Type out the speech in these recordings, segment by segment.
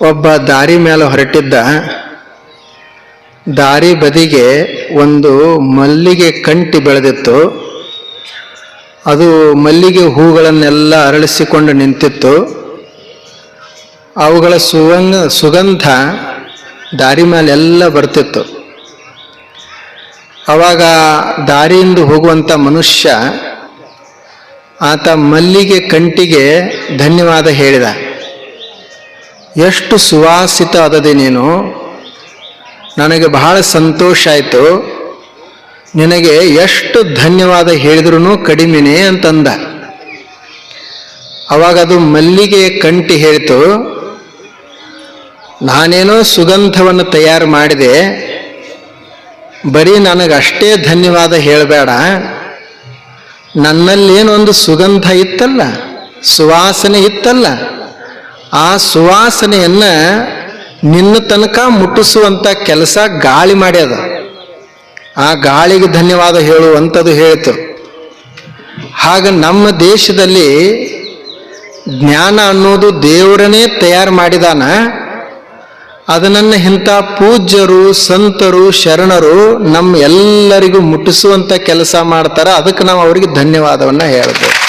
ಒಬ್ಬ ದಾರಿ ಮೇಲೆ ಹೊರಟಿದ್ದ. ದಾರಿ ಬದಿಗೆ ಒಂದು ಮಲ್ಲಿಗೆ ಕಂಟಿ ಬೆಳೆದಿತ್ತು. ಅದು ಮಲ್ಲಿಗೆ ಹೂಗಳನ್ನೆಲ್ಲ ಅರಳಿಸಿಕೊಂಡು ನಿಂತಿತ್ತು. ಅವುಗಳ ಸುಗಂಧ ಸುಗಂಧ ದಾರಿ ಮೇಲೆಲ್ಲ ಬರ್ತಿತ್ತು. ಆವಾಗ ದಾರಿಯಿಂದ ಹೋಗುವಂಥ ಮನುಷ್ಯ ಆತ ಮಲ್ಲಿಗೆ ಕಂಟಿಗೆ ಧನ್ಯವಾದ ಹೇಳಿದ. ಎಷ್ಟು ಸುವಾಸಿತ ಆದದೆ ನೀನು? ನನಗೆ ಬಹಳ ಸಂತೋಷ ಆಯಿತು. ನಿನಗೆ ಎಷ್ಟು ಧನ್ಯವಾದ ಹೇಳಿದ್ರೂ ಕಡಿಮೆನೆ ಅಂತಂದ. ಅವಾಗ ಅದು ಮಲ್ಲಿಗೆ ಕಂಟಿ ಹೇಳಿತು, ನಾನೇನೋ ಸುಗಂಧವನ್ನು ತಯಾರು ಮಾಡಿದೆ, ಬರೀ ನನಗಷ್ಟೇ ಧನ್ಯವಾದ ಹೇಳಬೇಡ. ನನ್ನಲ್ಲೇನೊಂದು ಸುಗಂಧ ಇತ್ತಲ್ಲ, ಸುವಾಸನೆ ಇತ್ತಲ್ಲ ಆ ಸುವಾಸನೆಯನ್ನ ನಿನ್ನ ತನಕ ಮುಟ್ಟಿಸುವಂತ ಕೆಲಸ ಗಾಳಿ ಮಾಡ್ಯದ ಆ ಗಾಳಿಗೆ ಧನ್ಯವಾದ ಹೇಳುವಂಥದ್ದು ಹೇಳಿತು. ಹಾಗ ನಮ್ಮ ದೇಶದಲ್ಲಿ ಜ್ಞಾನ ಅನ್ನೋದು ದೇವರನ್ನೇ ತಯಾರು ಮಾಡಿದಾನ. ಅದನ್ನ ಇಂಥ ಪೂಜ್ಯರು, ಸಂತರು, ಶರಣರು ನಮ್ಮ ಎಲ್ಲರಿಗೂ ಮುಟ್ಟಿಸುವಂಥ ಕೆಲಸ ಮಾಡ್ತಾರೆ. ಅದಕ್ಕೆ ನಾವು ಅವರಿಗೆ ಧನ್ಯವಾದವನ್ನ ಹೇಳ್ತೇವೆ.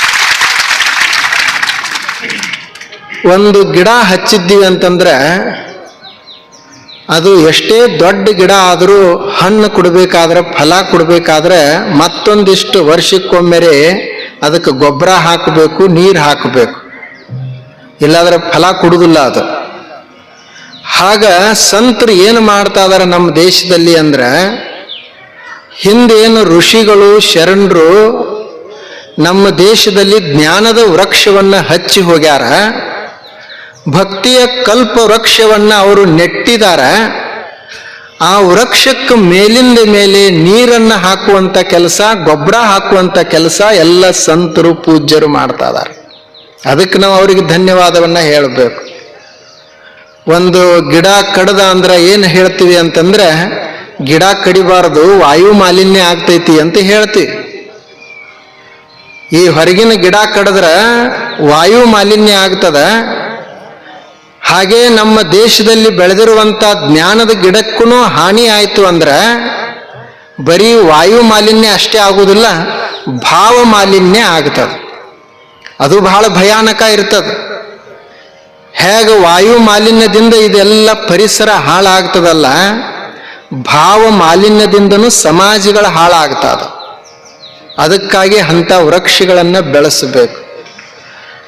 ಒಂದು ಗಿಡ ಹಚ್ಚಿದ್ದೀವಿ ಅಂತಂದ್ರೆ ಅದು ಎಷ್ಟೇ ದೊಡ್ಡ ಗಿಡ ಆದರೂ ಹಣ್ಣು ಕೊಡಬೇಕಾದ್ರೆ, ಫಲ ಕೊಡಬೇಕಾದ್ರೆ ಮತ್ತೊಂದಿಷ್ಟು ವರ್ಷಕ್ಕೊಮ್ಮೆರೆ ಅದಕ್ಕೆ ಗೊಬ್ಬರ ಹಾಕಬೇಕು, ನೀರು ಹಾಕಬೇಕು. ಇಲ್ಲಾಂದ್ರೆ ಫಲ ಕೊಡುವುದಿಲ್ಲ ಅದು. ಹಾಗ ಸಂತರು ಏನು ಮಾಡ್ತಾ ಇದಾರೆ ನಮ್ಮ ದೇಶದಲ್ಲಿ ಅಂದ್ರೆ ಹಿಂದೇನು ಋಷಿಗಳು, ಶರಣರು ನಮ್ಮ ದೇಶದಲ್ಲಿ ಜ್ಞಾನದ ವೃಕ್ಷವನ್ನು ಹಚ್ಚಿ ಹೋಗ್ಯಾರ. ಭಕ್ತಿಯ ಕಲ್ಪ ವೃಕ್ಷವನ್ನು ಅವರು ನೆಟ್ಟಿದಾರ. ಆ ವೃಕ್ಷಕ್ಕೆ ಮೇಲಿಂದ ಮೇಲೆ ನೀರನ್ನ ಹಾಕುವಂತ ಕೆಲಸ, ಗೊಬ್ಬರ ಹಾಕುವಂತ ಕೆಲಸ ಎಲ್ಲ ಸಂತರು ಪೂಜ್ಯರು ಮಾಡ್ತಾ ಇದಾರೆ. ಅದಕ್ಕೆ ನಾವು ಅವರಿಗೆ ಧನ್ಯವಾದವನ್ನ ಹೇಳಬೇಕು. ಒಂದು ಗಿಡ ಕಡದ ಅಂದ್ರೆ ಏನು ಹೇಳ್ತೀವಿ ಅಂತಂದ್ರೆ, ಗಿಡ ಕಡಿಬಾರದು, ವಾಯು ಮಾಲಿನ್ಯ ಆಗ್ತೈತಿ ಅಂತ ಹೇಳ್ತೀವಿ. ಈ ಹೊರಗಿನ ಗಿಡ ಕಡದ್ರ ವಾಯು ಮಾಲಿನ್ಯ ಆಗ್ತದ ಹಾಗೆ ನಮ್ಮ ದೇಶದಲ್ಲಿ ಬೆಳೆದಿರುವಂತ ಜ್ಞಾನದ ಗಿಡಕ್ಕೂ ಹಾನಿ ಆಯಿತು ಅಂದ್ರೆ ಬರೀ ವಾಯು ಮಾಲಿನ್ಯ ಅಷ್ಟೇ ಆಗುವುದಿಲ್ಲ ಭಾವ ಮಾಲಿನ್ಯ ಆಗ್ತದೆ. ಅದು ಬಹಳ ಭಯಾನಕ ಇರ್ತದೆ. ಹೇಗೆ ವಾಯು ಮಾಲಿನ್ಯದಿಂದ ಇದೆಲ್ಲ ಪರಿಸರ ಹಾಳಾಗ್ತದಲ್ಲ, ಭಾವ ಮಾಲಿನ್ಯದಿಂದನೂ ಸಮಾಜಗಳು ಹಾಳಾಗ್ತದೆ. ಅದಕ್ಕಾಗಿ ಅಂಥ ವೃಕ್ಷಗಳನ್ನು ಬೆಳೆಸಬೇಕು.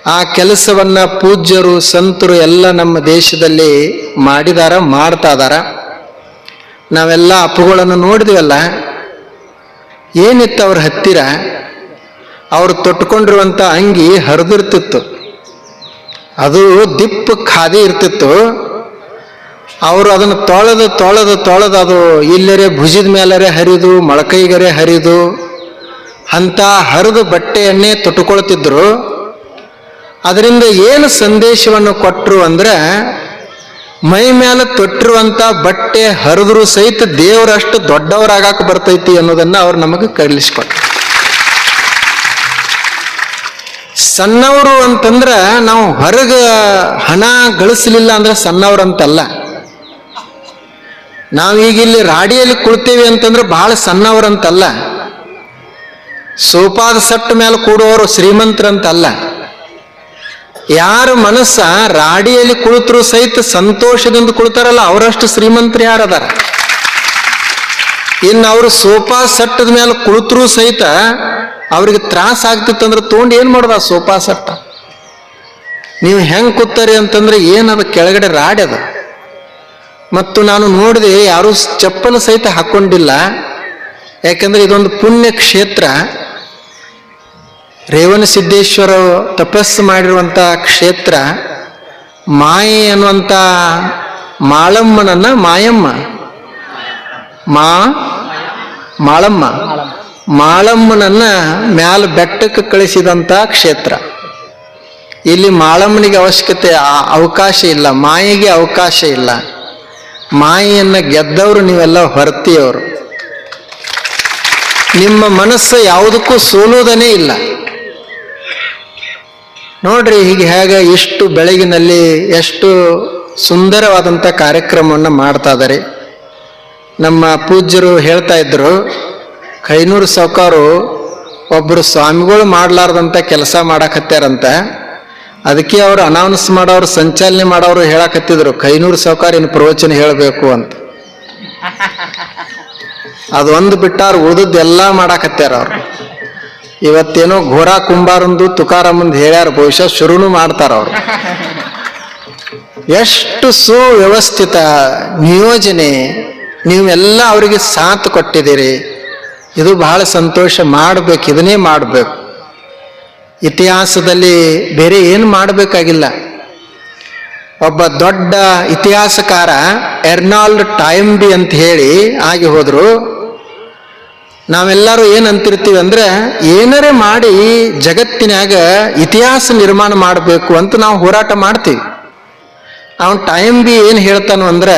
ಆ ಕೆಲಸವನ್ನ ಪೂಜ್ಯರು, ಸಂತರು ಎಲ್ಲ ನಮ್ಮ ದೇಶದಲ್ಲಿ ಮಾಡಿದಾರ, ಮಾಡ್ತಾ ಇದಾರ. ನಾವೆಲ್ಲ ಅಪ್ಪುಗಳನ್ನು ನೋಡಿದ್ವಲ್ಲ, ಏನಿತ್ತು ಅವ್ರ ಹತ್ತಿರ? ಅವ್ರು ತೊಟ್ಕೊಂಡಿರುವಂಥ ಅಂಗಿ ಹರಿದಿರ್ತಿತ್ತು. ಅದು ದಿಪ್ಪು ಖಾದಿ ಇರ್ತಿತ್ತು. ಅವರು ಅದನ್ನು ತೊಳೆದು ತೊಳೆದು ತೊಳೆದು ಅದು ಇಲ್ಲರೆ ಭುಜದ ಮೇಲರೆ ಹರಿದು, ಮೊಳಕೈಗರೆ ಹರಿದು, ಅಂತ ಹರಿದು ಬಟ್ಟೆಯನ್ನೇ ತೊಟ್ಟುಕೊಳ್ತಿದ್ರು ಅದರಿಂದ ಏನು ಸಂದೇಶವನ್ನು ಕೊಟ್ಟರು ಅಂದ್ರೆ, ಮೈ ಮೇಲೆ ತೊಟ್ಟಿರುವಂಥ ಬಟ್ಟೆ ಹರಿದ್ರು ಸಹಿತ ದೇವರಷ್ಟು ದೊಡ್ಡವರಾಗಕ್ಕೆ ಬರ್ತೈತಿ ಅನ್ನೋದನ್ನು ಅವ್ರು ನಮಗೆ ಕಲಿಸ್ಕೊಟ್ರು ಸಣ್ಣವರು ಅಂತಂದ್ರೆ ನಾವು ಹೊರಗೆ ಹಣ ಗಳಿಸಲಿಲ್ಲ ಅಂದ್ರೆ ಸಣ್ಣವ್ರು ಅಂತಲ್ಲ ನಾವೀಗ ಇಲ್ಲಿ ರಾಡಿಯಲ್ಲಿ ಕುಳ್ತೇವೆ ಅಂತಂದ್ರೆ ಬಹಳ ಸಣ್ಣವರಂತಲ್ಲ. ಸೋಪಾದ ಸಟ್ಟು ಮೇಲೆ ಕೂಡುವವರು ಶ್ರೀಮಂತರಂತಲ್ಲ. ಯಾರ ಮನಸ್ಸ ರಾಡಿಯಲ್ಲಿ ಕುಳಿತರು ಸಹಿತ ಸಂತೋಷದಿಂದ ಕುಳಿತಾರಲ್ಲ, ಅವರಷ್ಟು ಶ್ರೀಮಂತರು ಯಾರದಾರ? ಇನ್ನು ಅವರು ಸೋಫಾ ಸಟ್ಟದ ಮೇಲೆ ಕುಳಿತರು ಸಹಿತ ಅವ್ರಿಗೆ ತ್ರಾಸ ಆಗ್ತಿತ್ತಂದ್ರೆ ತೊಗೊಂಡು ಏನು ಮಾಡೋದು ಸೋಫಾ ಸಟ್ಟ? ನೀವು ಹೆಂಗೆ ಕೂತಾರಿ ಅಂತಂದ್ರೆ ಏನದ ಕೆಳಗಡೆ ರಾಡಿ ಅದ. ಮತ್ತು ನಾನು ನೋಡಿದೆ ಯಾರೂ ಚಪ್ಪಲು ಸಹಿತ ಹಾಕೊಂಡಿಲ್ಲ. ಯಾಕಂದ್ರೆ ಇದೊಂದು ಪುಣ್ಯ ಕ್ಷೇತ್ರ ರೇವಣ ಸಿದ್ದೇಶ್ವರ ತಪಸ್ಸು ಮಾಡಿರುವಂಥ ಕ್ಷೇತ್ರ, ಮಾಯೆ ಅನ್ನುವಂಥ ಮಾಳಮ್ಮನನ್ನ ಮಾಯಮ್ಮ. ಮಾ, ಮಾಳಮ್ಮ. ಮಾಳಮ್ಮನನ್ನ ಮ್ಯಾಲ ಬೆಟ್ಟಕ್ಕೆ ಕಳಿಸಿದಂಥ ಕ್ಷೇತ್ರ. ಇಲ್ಲಿ ಮಾಳಮ್ಮನಿಗೆ ಅವಶ್ಯಕತೆ ಅವಕಾಶ ಇಲ್ಲ, ಮಾಯೆಗೆ ಅವಕಾಶ ಇಲ್ಲ. ಮಾಯೆಯನ್ನು ಗೆದ್ದವರು ನೀವೆಲ್ಲ ಹೊರತಿಯವರು. ನಿಮ್ಮ ಮನಸ್ಸು ಯಾವುದಕ್ಕೂ ಸೋಲುವುದನೇ ಇಲ್ಲ. ನೋಡ್ರಿ ಹೀಗೆ ಹೇಗೆ ಎಷ್ಟು ಬೆಳಗಿನಲ್ಲಿ ಎಷ್ಟು ಸುಂದರವಾದಂಥ ಕಾರ್ಯಕ್ರಮವನ್ನು ಮಾಡ್ತಾ ಇದ್ದಾರೆ. ನಮ್ಮ ಪೂಜ್ಯರು ಹೇಳ್ತಾ ಇದ್ರು ಕೈನೂರು ಸಾವುಕಾರು ಒಬ್ಬರು ಸ್ವಾಮಿಗಳು ಮಾಡಲಾರ್ದಂಥ ಕೆಲಸ ಮಾಡಾಕತ್ಯಾರಂತ. ಅದಕ್ಕೆ ಅವರು ಅನೌನ್ಸ್ ಮಾಡೋರು ಸಂಚಾಲನೆ ಮಾಡೋರು ಹೇಳಕತ್ತಿದ್ರು ಕೈನೂರು ಸಾವುಕಾರ ಇನ್ನು ಪ್ರವಚನ ಹೇಳಬೇಕು ಅಂತ. ಅದೊಂದು ಬಿಟ್ಟಾರ ಉಳಿದದ್ದೆಲ್ಲ ಮಾಡಾಕತ್ತಾರ ಅವ್ರು. ಇವತ್ತೇನೋ ಘೋರ ಕುಂಬಾರಂದು ತುಕಾರಾಮಂದು ಹೇಳ್ಯಾರ, ಬಹುಶಃ ಶುರುನು ಮಾಡ್ತಾರ ಅವರು. ಎಷ್ಟು ಸುವ್ಯವಸ್ಥಿತ ನಿಯೋಜನೆ. ನೀವೆಲ್ಲ ಅವರಿಗೆ ಸಾಥ್ ಕೊಟ್ಟಿದ್ದೀರಿ. ಇದು ಬಹಳ ಸಂತೋಷ ಮಾಡಬೇಕು, ಇದನ್ನೇ ಮಾಡಬೇಕು. ಇತಿಹಾಸದಲ್ಲಿ ಬೇರೆ ಏನು ಮಾಡಬೇಕಾಗಿಲ್ಲ. ಒಬ್ಬ ದೊಡ್ಡ ಇತಿಹಾಸಕಾರ ಎರ್ನಾಲ್ಡ್ ಟೈಮ್ಬಿ ಅಂತ ಹೇಳಿ ಆಗಿ ಹೋದ್ರು. ನಾವೆಲ್ಲರೂ ಏನು ಅಂತಿರ್ತೀವಿ ಅಂದ್ರೆ ಏನರೇ ಮಾಡಿ ಜಗತ್ತಿನಾಗ ಇತಿಹಾಸ ನಿರ್ಮಾಣ ಮಾಡಬೇಕು ಅಂತ ನಾವು ಹೋರಾಟ ಮಾಡ್ತೀವಿ. ಅವನ್ ಟೈಮ್ ಬಿ ಏನು ಹೇಳ್ತಾನು ಅಂದ್ರೆ,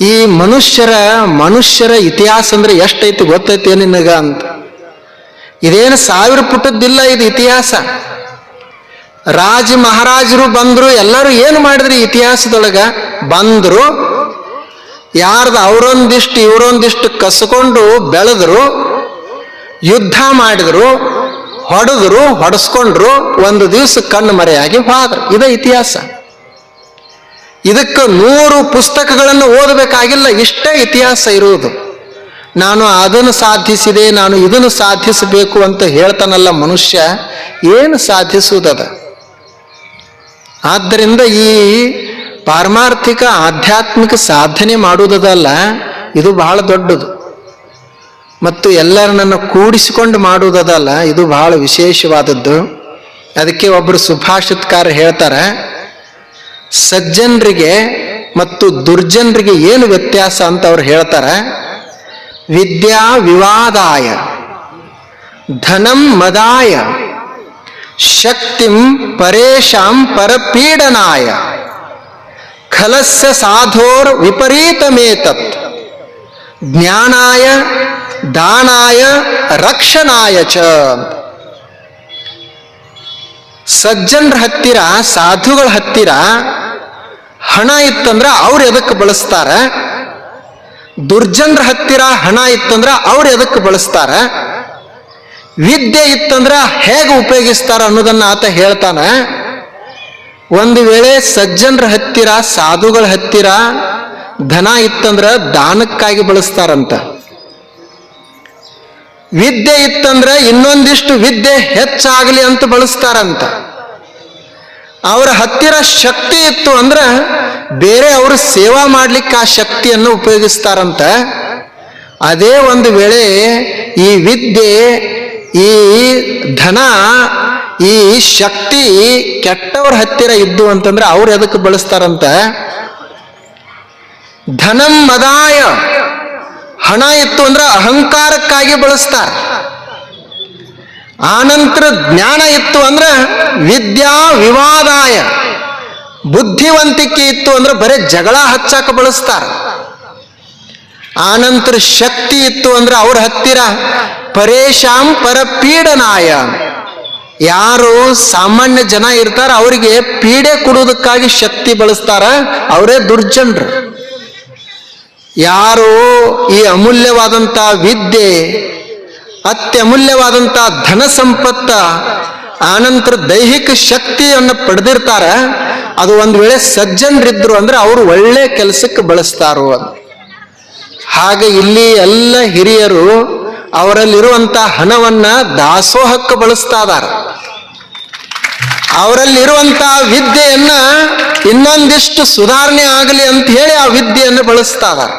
ಈ ಮನುಷ್ಯರ ಮನುಷ್ಯರ ಇತಿಹಾಸ ಅಂದ್ರೆ ಎಷ್ಟೈತಿ ಗೊತ್ತೈತಿ ನಿನಗ ಅಂತ. ಇದೇನು ಸಾವಿರ ಪುಟದ್ದಿಲ್ಲ ಇದು ಇತಿಹಾಸ. ರಾಜ ಮಹಾರಾಜರು ಬಂದರು ಎಲ್ಲರೂ ಏನು ಮಾಡಿದ್ರಿ ಇತಿಹಾಸದೊಳಗ? ಬಂದ್ರು ಯಾರ್ದು ಅವರೊಂದಿಷ್ಟು ಇವರೊಂದಿಷ್ಟು ಕಸ್ಕೊಂಡು ಬೆಳೆದ್ರು, ಯುದ್ಧ ಮಾಡಿದ್ರು, ಹೊಡೆದ್ರು, ಹೊಡೆಸ್ಕೊಂಡ್ರು, ಒಂದು ದಿವಸ ಕಣ್ಣು ಮರೆಯಾಗಿ ಹೋದ್ರು. ಇದೇ ಇತಿಹಾಸ. ಇದಕ್ಕೆ ನೂರು ಪುಸ್ತಕಗಳನ್ನು ಓದಬೇಕಾಗಿಲ್ಲ, ಇಷ್ಟೇ ಇತಿಹಾಸ ಇರುವುದು. ನಾನು ಅದನ್ನು ಸಾಧಿಸಿದೆ, ನಾನು ಇದನ್ನು ಸಾಧಿಸಬೇಕು ಅಂತ ಹೇಳ್ತಾನಲ್ಲ ಮನುಷ್ಯ, ಏನು ಸಾಧಿಸುವುದದ ಆದ್ದರಿಂದ ಈ ಪಾರಮಾರ್ಥಿಕ ಆಧ್ಯಾತ್ಮಿಕ ಸಾಧನೆ ಮಾಡುವುದಲ್ಲ ಇದು ಬಹಳ ದೊಡ್ಡದು. ಮತ್ತು ಎಲ್ಲರನ್ನ ಕೂಡಿಸಿಕೊಂಡು ಮಾಡುವುದಲ್ಲ ಇದು ಬಹಳ ವಿಶೇಷವಾದದ್ದು. ಅದಕ್ಕೆ ಒಬ್ಬರು ಸುಭಾಷಿತ್ಕಾರ ಹೇಳ್ತಾರೆ, ಸಜ್ಜನರಿಗೆ ಮತ್ತು ದುರ್ಜನರಿಗೆ ಏನು ವ್ಯತ್ಯಾಸ ಅಂತ ಅವ್ರು ಹೇಳ್ತಾರೆ, ವಿದ್ಯಾ ವಿವಾದಾಯ, ಧನಂ ಮದಾಯ, ಶಕ್ತಿಂ ಪರೇಶಾಂ ಪರಪೀಡನಾಯ. ಖಲಸ್ಯ ಸಾಧೋರ್ ವಿಪರೀತಮೇತತ್. ಜ್ಞಾನಾಯ, ದಾನಾಯ, ರಕ್ಷಣಾಯ ಚ. ಸಜ್ಜನರ ಹತ್ತಿರ, ಸಾಧುಗಳ ಹತ್ತಿರ ಹಣ ಇತ್ತಂದ್ರೆ ಅವ್ರು ಎದಕ್ಕೆ ಬಳಸ್ತಾರ? ದುರ್ಜನರ ಹತ್ತಿರ ಹಣ ಇತ್ತಂದ್ರೆ ಅವ್ರು ಎದಕ್ಕೆ ಬಳಸ್ತಾರ? ವಿದ್ಯೆ ಇತ್ತಂದ್ರೆ ಹೇಗೆ ಉಪಯೋಗಿಸ್ತಾರ ಅನ್ನೋದನ್ನ ಆತ ಹೇಳ್ತಾನ. ಒಂದು ವೇಳೆ ಸಜ್ಜನರ ಹತ್ತಿರ, ಸಾಧುಗಳ ಹತ್ತಿರ ಧನ ಇತ್ತಂದ್ರ ದಾನಕ್ಕಾಗಿ ಬಳಸ್ತಾರಂತ. ವಿದ್ಯೆ ಇತ್ತಂದ್ರೆ ಇನ್ನೊಂದಿಷ್ಟು ವಿದ್ಯೆ ಹೆಚ್ಚಾಗಲಿ ಅಂತ ಬಳಸ್ತಾರಂತ. ಅವರ ಹತ್ತಿರ ಶಕ್ತಿ ಇತ್ತು ಅಂದ್ರೆ ಬೇರೆ ಅವರು ಸೇವಾ ಮಾಡ್ಲಿಕ್ಕೆ ಆ ಶಕ್ತಿಯನ್ನು ಉಪಯೋಗಿಸ್ತಾರಂತ. ಅದೇ ಒಂದು ವೇಳೆ ಈ ವಿದ್ಯೆ, ಈ ಧನ ಈ ಶಕ್ತಿ ಕೆಟ್ಟವ್ರ ಹತ್ತಿರ ಇದ್ದು ಅಂತಂದ್ರೆ ಅವ್ರು ಎದಕ್ಕೆ ಬಳಸ್ತಾರಂತ? ಧನಂ ಮದಾಯ. ಹಣ ಇತ್ತು ಅಂದ್ರೆ ಅಹಂಕಾರಕ್ಕಾಗಿ ಬಳಸ್ತಾರೆ. ಆನಂತರ ಜ್ಞಾನ ಇತ್ತು ಅಂದ್ರೆ ವಿದ್ಯಾ ವಿವಾದಾಯ. ಬುದ್ಧಿವಂತಿಕೆ ಇತ್ತು ಅಂದ್ರೆ ಬರೀ ಜಗಳ ಹಚ್ಚಾಕ ಬಳಸ್ತಾರ. ಆನಂತರ ಶಕ್ತಿ ಇತ್ತು ಅಂದ್ರೆ ಅವ್ರ ಹತ್ತಿರ ಪರೇಶಾಂ ಪರಪೀಡನಾಯ. ಯಾರು ಸಾಮಾನ್ಯ ಜನ ಇರ್ತಾರ, ಅವರಿಗೆ ಪೀಡೆ ಕೊಡುವುದಕ್ಕಾಗಿ ಶಕ್ತಿ ಬಳಸ್ತಾರ, ಅವರೇ ದುರ್ಜನರು. ಯಾರು ಈ ಅಮೂಲ್ಯವಾದಂಥ ವಿದ್ಯೆ ಅತ್ಯಮೂಲ್ಯವಾದಂಥ ಧನ ಸಂಪತ್ತ, ಆನಂತರ ದೈಹಿಕ ಶಕ್ತಿಯನ್ನು ಪಡೆದಿರ್ತಾರ, ಅದು ಒಂದು ವೇಳೆ ಸಜ್ಜನರಿದ್ರು ಅಂದ್ರೆ ಅವರು ಒಳ್ಳೆ ಕೆಲಸಕ್ಕೆ ಬಳಸ್ತಾರೋ ಹಾಗೆ ಇಲ್ಲಿ ಎಲ್ಲ ಹಿರಿಯರು ಅವರಲ್ಲಿರುವಂಥ ಹಣವನ್ನ ದಾಸೋಹಕ್ಕೆ ಬಳಸ್ತಾ ಇದಾರ. ಅವರಲ್ಲಿರುವಂತ ವಿದ್ಯೆಯನ್ನ ಇನ್ನೊಂದಿಷ್ಟು ಸುಧಾರಣೆ ಆಗಲಿ ಅಂತ ಹೇಳಿ ಆ ವಿದ್ಯೆಯನ್ನು ಬಳಸ್ತಾ ಇದಾರ.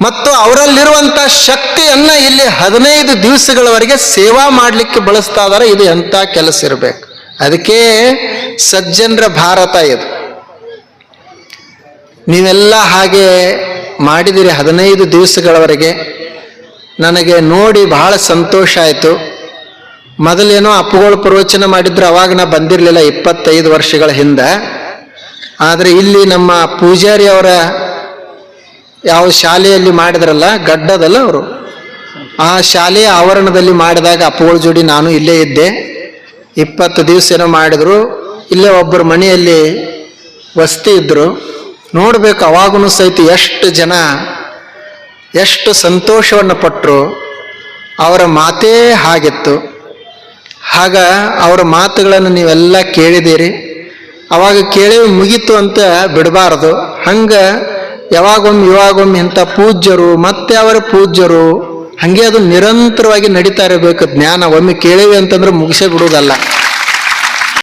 ಮತ್ತು ಅವರಲ್ಲಿರುವಂತ ಶಕ್ತಿಯನ್ನ ಇಲ್ಲಿ ಹದಿನೈದು ದಿವಸಗಳವರೆಗೆ ಸೇವಾ ಮಾಡಲಿಕ್ಕೆ ಬಳಸ್ತಾ ಇದಾರೆ. ಇದು ಎಂಥ ಕೆಲಸ ಇರಬೇಕು. ಅದಕ್ಕೆ ಸಜ್ಜನರ ಭಾರತ ಇದು. ನೀವೆಲ್ಲ ಹಾಗೆ ಮಾಡಿದಿರಿ ಹದಿನೈದು ದಿವಸಗಳವರೆಗೆ. ನನಗೆ ನೋಡಿ ಬಹಳ ಸಂತೋಷ ಆಯಿತು. ಮೊದಲೇನೋ ಅಪ್ಪುಗಳು ಪ್ರವಚನ ಮಾಡಿದ್ರು, ಅವಾಗ ನಾ ಬಂದಿರಲಿಲ್ಲ ಇಪ್ಪತ್ತೈದು ವರ್ಷಗಳ ಹಿಂದೆ. ಆದರೆ ಇಲ್ಲಿ ನಮ್ಮ ಪೂಜಾರಿ ಅವರ ಯಾವ ಶಾಲೆಯಲ್ಲಿ ಮಾಡಿದ್ರಲ್ಲ, ಗಡ್ಡದಲ್ಲ ಅವರು? ಆ ಶಾಲೆಯ ಆವರಣದಲ್ಲಿ ಮಾಡಿದಾಗ ಅಪ್ಪುಗಳ ಜೋಡಿ ನಾನು ಇಲ್ಲೇ ಇದ್ದೆ. ಇಪ್ಪತ್ತು ದಿವಸ ಏನೋ ಮಾಡಿದ್ರು, ಇಲ್ಲೇ ಒಬ್ಬರ ಮನೆಯಲ್ಲಿ ವಸ್ತಿ ಇದ್ದರು ನೋಡ್ಬೇಕು ಅವಾಗೂ ಸಹಿತ ಎಷ್ಟು ಜನ ಎಷ್ಟು ಸಂತೋಷವನ್ನು ಪಟ್ಟರು ಅವರ ಮಾತೇ ಹಾಗಿತ್ತು. ಆಗ ಅವರ ಮಾತುಗಳನ್ನು ನೀವೆಲ್ಲ ಕೇಳಿದ್ದೀರಿ. ಅವಾಗ ಕೇಳಿ ಮುಗೀತು ಅಂತ ಬಿಡಬಾರದು. ಹಂಗ ಯಾವಾಗೊಮ್ಮೆ ಇವಾಗೊಮ್ಮೆ ಇಂಥ ಪೂಜ್ಯರು, ಮತ್ತೆ ಅವರ ಪೂಜ್ಯರು, ಹಾಗೆ ಅದು ನಿರಂತರವಾಗಿ ನಡೀತಾ ಇರಬೇಕು. ಜ್ಞಾನ ಒಮ್ಮೆ ಕೇಳಿವೆ ಅಂತಂದ್ರೆ ಮುಗಿಸೇ ಬಿಡುವುದಲ್ಲ.